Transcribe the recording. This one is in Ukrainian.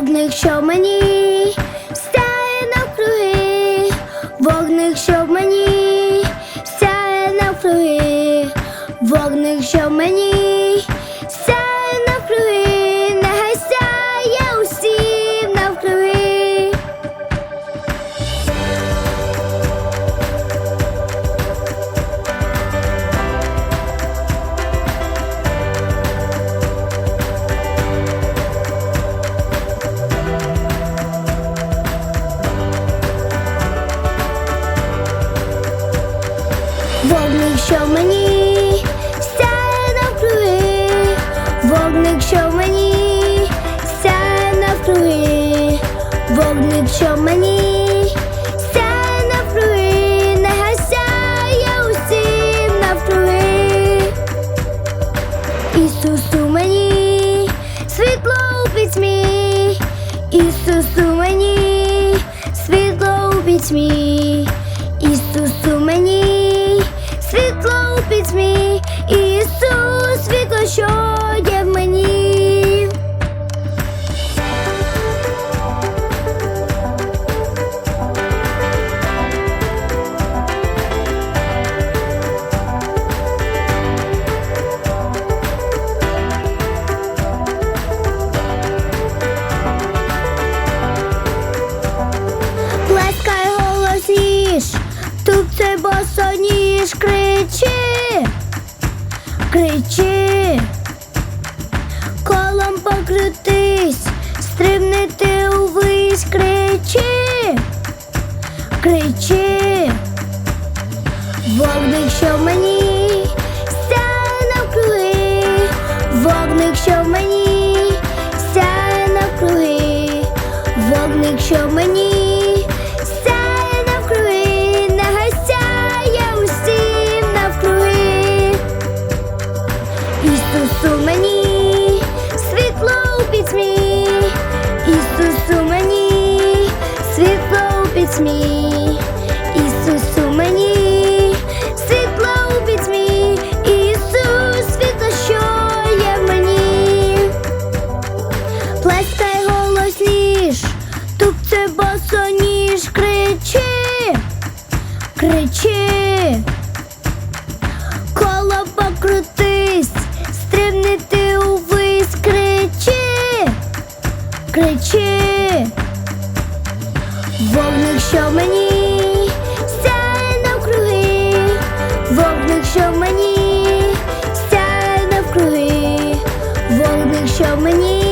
Вогник, що в мені сяє навкруги, вогник, що в мені сяє навкруги, вогник, що в мені Вогник, що в мені сяє навкруги, вогник, що в мені сяє навкруги, вогник, що в мені сяє навкруги, нехай сяє усім навкруги. Ісус у мені, світло у пітьмі, Ісус у мені, світло у пітьмі, тупцей босоніж, кричи, кричи, колом покрутись, стрибнити увись, кричи, кричи, вогник, що в мені, сяє навкруги, вогник, що в мені, світло у пітьмі, Ісус у мені, світла у пітьмі, Ісус, світло, що є в мені. Плескай голосніш, тупце босоніж, кричи, кричи, вогник, що мені, сяй навкруги, вогник, що мені.